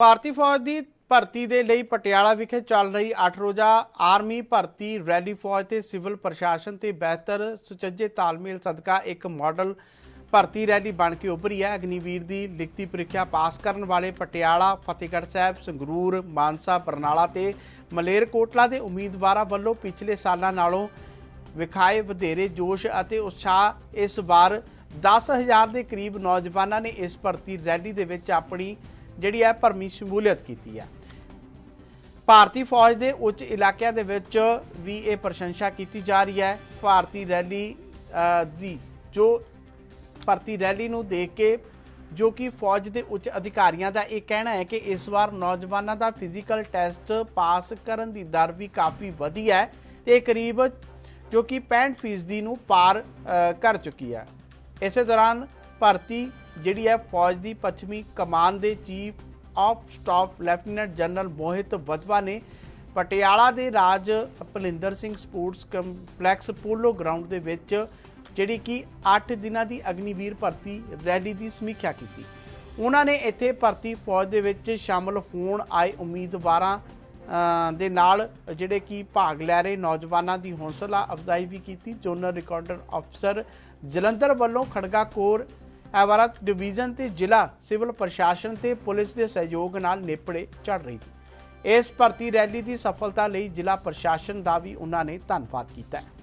ਭਾਰਤੀ ਫੌਜ ਦੀ ਭਰਤੀ ਦੇ ਲਈ ਪਟਿਆਲਾ ਵਿਖੇ ਚੱਲ ਰਹੀ 8 ਰੋਜ਼ਾ ਆਰਮੀ ਭਰਤੀ ਰੈਲੀ ਫੌਜ ਤੇ ਸਿਵਲ ਪ੍ਰਸ਼ਾਸਨ ਤੇ ਬਿਹਤਰ ਸੁਚੱਜੇ ਤਾਲਮੇਲ ਸਦਕਾ ਇੱਕ ਮਾਡਲ ਭਰਤੀ ਰੈਲੀ ਬਣ ਕੇ ਉੱਭਰੀ ਹੈ। ਅਗਨੀਵੀਰ ਦੀ ਲਿਖਤੀ ਪ੍ਰੀਖਿਆ ਪਾਸ ਕਰਨ ਵਾਲੇ ਪਟਿਆਲਾ, ਫਤਿਹਗੜ੍ਹ ਸਾਹਿਬ, ਸੰਗਰੂਰ, ਮਾਨਸਾ, ਬਰਨਾਲਾ ਤੇ ਮਲੇਰਕੋਟਲਾ ਦੇ ਉਮੀਦਵਾਰਾਂ ਵੱਲੋਂ ਪਿਛਲੇ ਸਾਲਾਂ ਨਾਲੋਂ ਵਿਖਾਏ ਵਧੇਰੇ ਜੋਸ਼ ਅਤੇ ਉਤਸ਼ਾਹ। ਇਸ ਵਾਰ 10000 ਦੇ ਕਰੀਬ ਨੌਜਵਾਨਾਂ ਨੇ ਇਸ ਭਰਤੀ ਰੈਲੀ ਦੇ ਵਿੱਚ ਆਪਣੀ ਜਿਹੜੀ ਹੈ ਭਰਮੀ ਸ਼ਮੂਲੀਅਤ ਕੀਤੀ ਹੈ। ਭਾਰਤੀ ਫੌਜ ਦੇ ਉੱਚ ਇਲਾਕਿਆਂ ਦੇ ਵਿੱਚ ਵੀ ਇਹ ਪ੍ਰਸ਼ੰਸਾ ਕੀਤੀ ਜਾ ਰਹੀ ਹੈ। ਭਾਰਤੀ ਰੈਲੀ ਦੀ ਜੋ ਭਰਤੀ ਰੈਲੀ ਨੂੰ ਦੇਖ ਕੇ ਜੋ ਕਿ ਫੌਜ ਦੇ ਉੱਚ ਅਧਿਕਾਰੀਆਂ ਦਾ ਇਹ ਕਹਿਣਾ ਹੈ ਕਿ ਇਸ ਵਾਰ ਨੌਜਵਾਨਾਂ ਦਾ ਫਿਜ਼ੀਕਲ ਟੈਸਟ ਪਾਸ ਕਰਨ ਦੀ ਦਰ ਵੀ ਕਾਫੀ ਵਧੀ ਹੈ ਤੇ ਕਰੀਬ ਜੋ ਕਿ 65% ਫੀਸਦੀ ਨੂੰ ਪਾਰ ਕਰ ਚੁੱਕੀ ਹੈ। ਇਸੇ ਦੌਰਾਨ ਭਰਤੀ ਜਿਹੜੀ ਹੈ ਫੌਜ ਦੀ ਪੱਛਮੀ ਕਮਾਨ ਦੇ chief of staff lieutenant general Mohit Wadhwa ਨੇ ਪਟਿਆਲਾ ਦੇ Raj Bhalinder Singh sports complex polo ground ਦੇ ਵਿੱਚ ਜਿਹੜੀ ਕਿ 8 ਦਿਨਾਂ ਦੀ ਅਗਨੀਵੀਰ ਭਰਤੀ ਰੈਲੀ ਦੀ ਸਮੀਖਿਆ ਕੀਤੀ। ਉਹਨਾਂ ਨੇ ਇੱਥੇ ਭਰਤੀ ਫੌਜ ਦੇ ਵਿੱਚ ਸ਼ਾਮਲ ਹੋਣ ਆਏ ਉਮੀਦਵਾਰਾਂ ਦੇ ਨਾਲ ਜਿਹੜੇ ਕਿ ਭਾਗ ਲੈ ਰਹੇ ਨੌਜਵਾਨਾਂ ਦੀ ਹੌਸਲਾ ਅਫਜ਼ਾਈ ਵੀ ਕੀਤੀ। ਜ਼ੋਨਲ ਰਿਕਾਰਡਰ ਅਫਸਰ ਜਲੰਧਰ ਵੱਲੋਂ ਖੜਗਾ ਕੋਰ ਐਵਾਰਤ ਡਿਵੀਜ਼ਨ ਤੇ ਜ਼ਿਲ੍ਹਾ ਸਿਵਲ ਪ੍ਰਸ਼ਾਸਨ ਤੇ ਪੁਲਿਸ ਦੇ ਸਹਿਯੋਗ ਨਾਲ ਨੇਪੜੇ ਚੜ ਰਹੀ ਸੀ। ਇਸ ਭਰਤੀ ਰੈਲੀ ਦੀ ਸਫਲਤਾ ਲਈ ਜ਼ਿਲ੍ਹਾ ਪ੍ਰਸ਼ਾਸਨ ਦਾ ਵੀ ਉਹਨਾਂ ਨੇ ਧੰਨਵਾਦ ਕੀਤਾ ਹੈ।